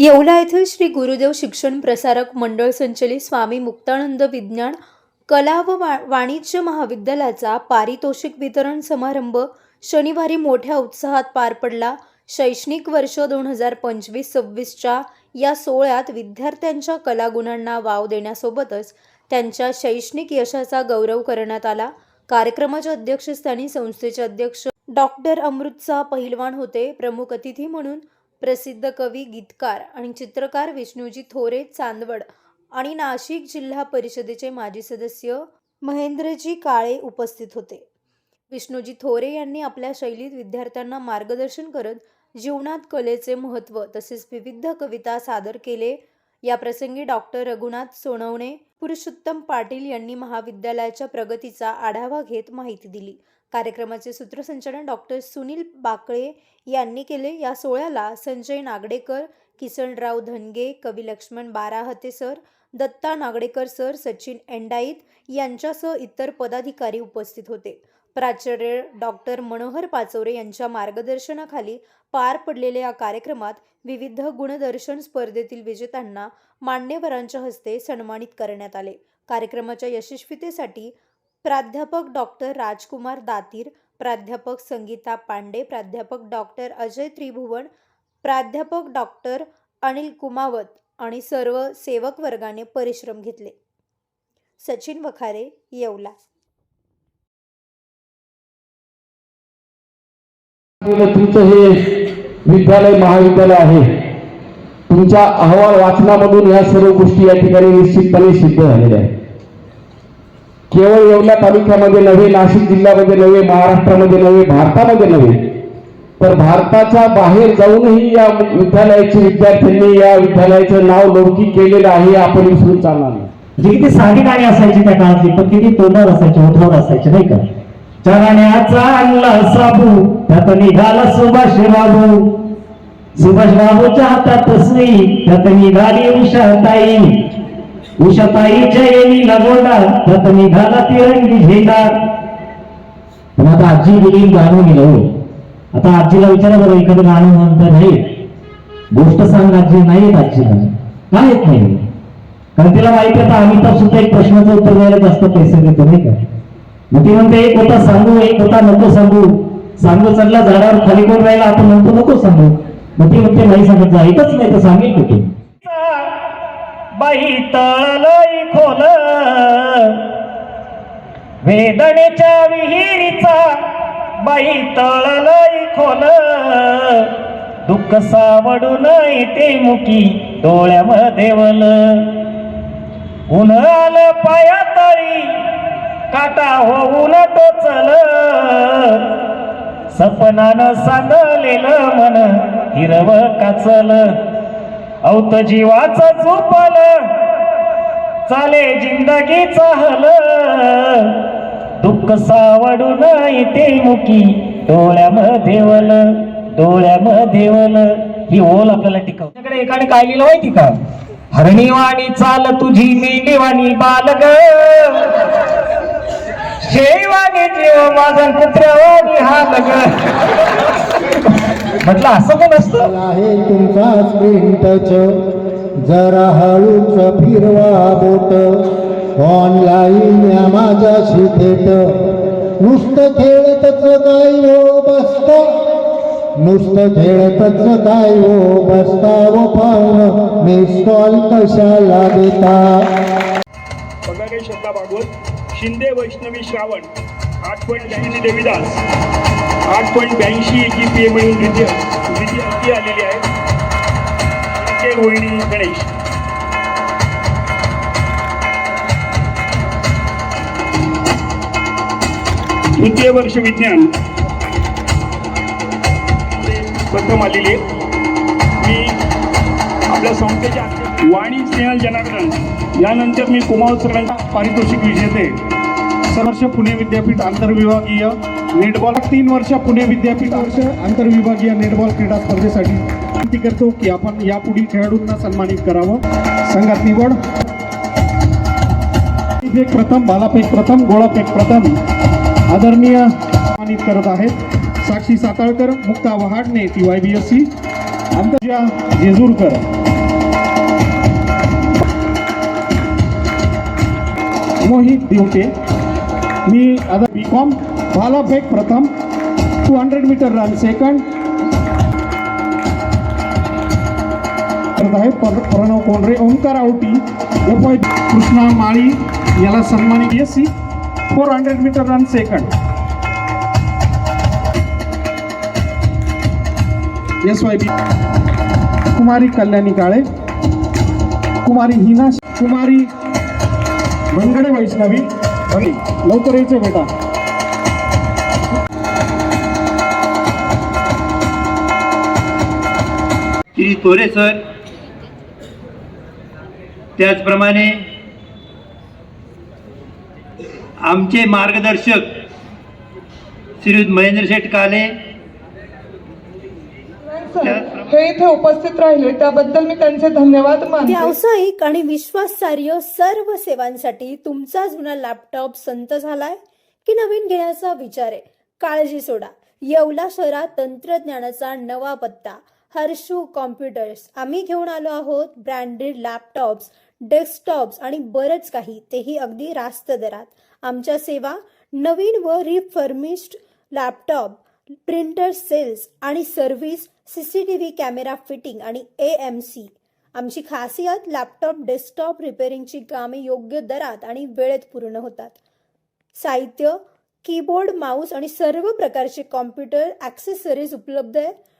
येवला येथील श्री गुरुदेव शिक्षण प्रसारक मंडळ संचलित स्वामी मुक्तानंद विज्ञान कला व वा- वाणिज्य महाविद्यालयाचा पारितोषिक वितरण समारंभ शनिवारी मोठ्या उत्साहात पार पडला. शैक्षणिक वर्ष दोन हजार पंचवीस सव्वीसच्या या सोहळ्यात विद्यार्थ्यांच्या कलागुणांना वाव देण्यासोबतच त्यांच्या शैक्षणिक यशाचा गौरव करण्यात आला. कार्यक्रमाच्या अध्यक्षस्थानी संस्थेचे अध्यक्ष डॉक्टर अमृतसा पहिलवान होते. प्रमुख अतिथी म्हणून प्रसिद्ध कवी गीतकार आणि चित्रकार विष्णूजी थोरे चांदवड आणि नाशिक जिल्हा परिषदेचे माजी सदस्य महेंद्रजी काळे उपस्थित होते. विष्णूजी थोरे यांनी आपल्या शैलीत विद्यार्थ्यांना मार्गदर्शन करत जीवनात कलेचे महत्त्व तसेच विविध कविता सादर केले. या प्रसंगी डॉक्टर रघुनाथ सोनवणे पुरुषोत्तम पाटील यांनी महाविद्यालयाच्या प्रगतीचा आढावा घेत माहिती दिली. कार्यक्रमाचे सूत्रसंचालन डॉक्टर सुनील बाकळे यांनी केले. या सोहळ्याला संजय नागडेकर किसनराव धनगे कवी लक्ष्मण बाराहते सर दत्ता नागडेकर सर सचिन एंडाईत यांच्यासह इतर पदाधिकारी उपस्थित होते. प्राचार्य डॉक्टर मनोहर पाचोरे यांच्या मार्गदर्शनाखाली पार पडलेल्या या कार्यक्रमात विविध गुणदर्शन स्पर्धेतील विजेत्यांना मान्यवरांच्या हस्ते सन्मानित करण्यात आले. कार्यक्रमाच्या यशस्वीतेसाठी प्राध्यापक डॉक्टर राजकुमार दातीर प्राध्यापक संगीता पांडे प्राध्यापक डॉक्टर अजय त्रिभुवन प्राध्यापक डॉक्टर अनिल कुमावत आणि सर्व सेवक वर्गाने परिश्रम घेतले. सचिन वखारे येवला. तुमचं हे विद्यालय महाविद्यालय आहे. तुमच्या अहवाल वाचनामधून या सर्व गोष्टी या ठिकाणी निश्चितपणे सिद्ध झालेल्या आहेत. केवळ येवला तालुक्यामध्ये नव्हे नाशिक जिल्ह्यामध्ये नव्हे महाराष्ट्रामध्ये नव्हे भारतामध्ये नव्हे तर भारताच्या बाहेर जाऊनही या विद्यालयाचे विद्यार्थ्यांनी या विद्यालयाचं नाव लौकिक केलेलं आहे आपण विसरून चालणार नाही. जी किती साधी गाणी असायची त्या काळातली पण किती तोंडावर असायची उठावर असायची नाही का? चराण्याचा आणला साबू त्यात निघाला सुभाष बाबू. सुभाष बाबूच्या हातात तसली त्यात निघाली उषाताई. उषाताईच्या येणी लगोंडा त्यात निघाला तिरंगी झेंडा. पण आता आजी गेली गाणं गेलं हो. आता आजीला विचारा बरं एखादं गाणं म्हणतं नाही. गोष्ट सांग आजी नाही येत आजीला. का येत नाही? कारण तिला माहिती आता अमिताभ सुद्धा एक प्रश्नाचं उत्तर द्यायला जास्त पैसे देतो नाही का? मग ती म्हणते एक होता सांगू एक होता नको सांगू. सांगू चालला झाडावर खाली कोण राहिला आपण म्हणतो नको सांगू. मग ती म्हणते नाही सांगत जा ऐकच नाही तर सांगेल कुठे बाई खोल. वेदनेच्या विहिरीचा बाई तळलई खोल. दुःख सावडून येते मुकी डोळ्यामध्ये वल. उन आलं पाया तळी काटा होऊन टोचल. सपनानं सांगलेलं मन हिरव काचल. औत जीवाचा झोपल चाले जिंदगी हल. दुःख सावडून येते मुकी. डोळ्यामध्ये वल डोळ्यामध्ये वल. ही ओल आपल्याला टिकव एकाने काय लिहिलं माहिती का? हरणीवाणी चाल तुझी मेंढीवाणी बालग शेवाणी जीव माझा कुत्र्यावानी हा लग म्हटलं असं आहे तुमचा स्क्रीन टच जरा हळूच फिरवा बोट. ऑनलाईन या माझ्याशी थेट. नुसतं खेळतच काय हो बसत? नुसतं खेळतच काय हो बसता? व पाहून मिस कॉल कशाला देता? पगारे भागवत शिंदे वैष्णवी श्रावण. आठवण देवीदास. आठ पॉईंट ब्याऐंशी जी पी ए मिळून द्वितीय द्वितीय अंकी आलेली आहे. के रोहिणी गणेश. तृतीय वर्ष विज्ञान. प्रथम आलेली आहे. मी आपल्या संस्थेच्या वाणी स्नेहल जनार्दन. यानंतर मी कुमार सरांचा पारितोषिक विजेते. सर्वर्ष पुणे विद्यापीठ आंतरविभागीय नेटबॉल तीन वर्ष पुणे विद्यापीठ वर्ष आंतरविभागीय नेटबॉल क्रीडा स्पर्धेसाठी विनंती करतो की आपण यापुढील खेळाडूंना सन्मानित करावं. संघात निवड. एक प्रथम भालापेक प्रथम गोळापेक प्रथम. आदरणीय सन्मानित करत आहेत. Sakshi Satalkar Mukta Wahadne T Y B S C Antarja Jejurkar. Mohit Divte. मी आता बी कॉम भालाफेक प्रथम. Two hundred metre run second करत आहे प्रणव कोंडरे ओंकार आवटी एफ कृष्णा माळी याला सन्मानित S C four hundred metre run second S Y B कुमारी कल्याणी काळे. कुमारी हिना कुमारी मंगडे वैष्णवी. लवकर यायचं बेटा. श्री तोरे सर. त्याचप्रमाणे आमचे मार्गदर्शक श्रीयुत महेंद्र शेठ काले. हे इथे उपस्थित राहिले त्याबद्दल मी त्यांचे धन्यवाद मानते. व्यावसायिक आणि विश्वासार्ह सर्व सेवांसाठी तुमचा जुना लॅपटॉप संत झालाय की नवीन घेण्याचा विचार आहे? काळजी सोडा. येवला शहरात तंत्रज्ञानाचा नवा पत्ता. हर्षू कॉम्प्युटर्स. आम्ही घेऊन आलो आहोत ब्रँडेड लॅपटॉप्स डेस्कटॉप्स आणि बरंच काही. तेही अगदी रास्त दरात. आमच्या सेवा नवीन व रिफर्मिश्ड लॅपटॉप प्रिंटर सेल्स आणि service C C T V camera fitting आणि ए एम सी आमची खासियत लॅपटॉप डेस्कटॉप रिपेअरिंगची कामे योग्य दरात आणि वेळेत पूर्ण होतात. साहित्य कीबोर्ड माऊस आणि सर्व प्रकारचे कॉम्प्युटर ॲक्सेसरीज उपलब्ध आहे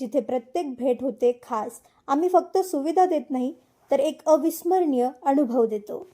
जिथे प्रत्येक भेट होते खास. आम्ही फक्त सुविधा देत नाही तर एक अविस्मरणीय अनुभव देतो.